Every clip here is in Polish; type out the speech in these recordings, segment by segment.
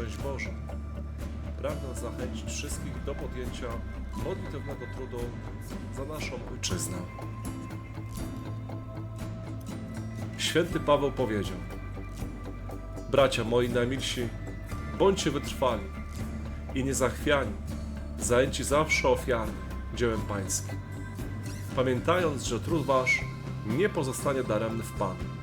Szczęść Boże! Pragnę zachęcić wszystkich do podjęcia modlitewnego trudu za naszą ojczyznę. Święty Paweł powiedział: Bracia moi najmilsi, bądźcie wytrwali i niezachwiani, zajęci zawsze ofiarnie dziełem Pańskim, pamiętając, że trud Wasz nie pozostanie daremny w Panu.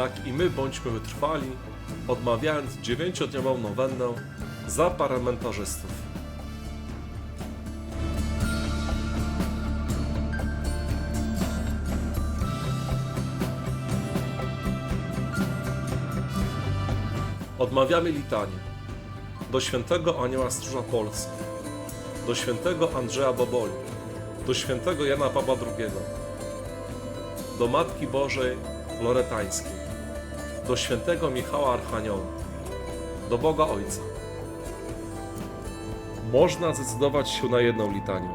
Tak i my bądźmy wytrwali, odmawiając dziewięciodniową nowennę za parlamentarzystów. Odmawiamy litanie do świętego Anioła Stróża Polski, do świętego Andrzeja Boboli, do świętego Jana Pawła II, do Matki Bożej Loretańskiej, do świętego Michała Archanioła, do Boga Ojca. Można zdecydować się na jedną litanię.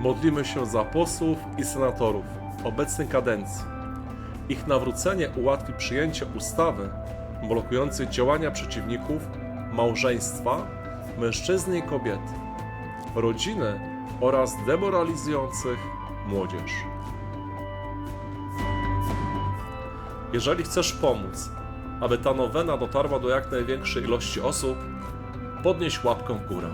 Modlimy się za posłów i senatorów obecnej kadencji. Ich nawrócenie ułatwi przyjęcie ustawy blokującej działania przeciwników małżeństwa mężczyzny i kobiety, rodziny oraz demoralizujących młodzież. Jeżeli chcesz pomóc, aby ta nowena dotarła do jak największej ilości osób, podnieś łapkę w górę.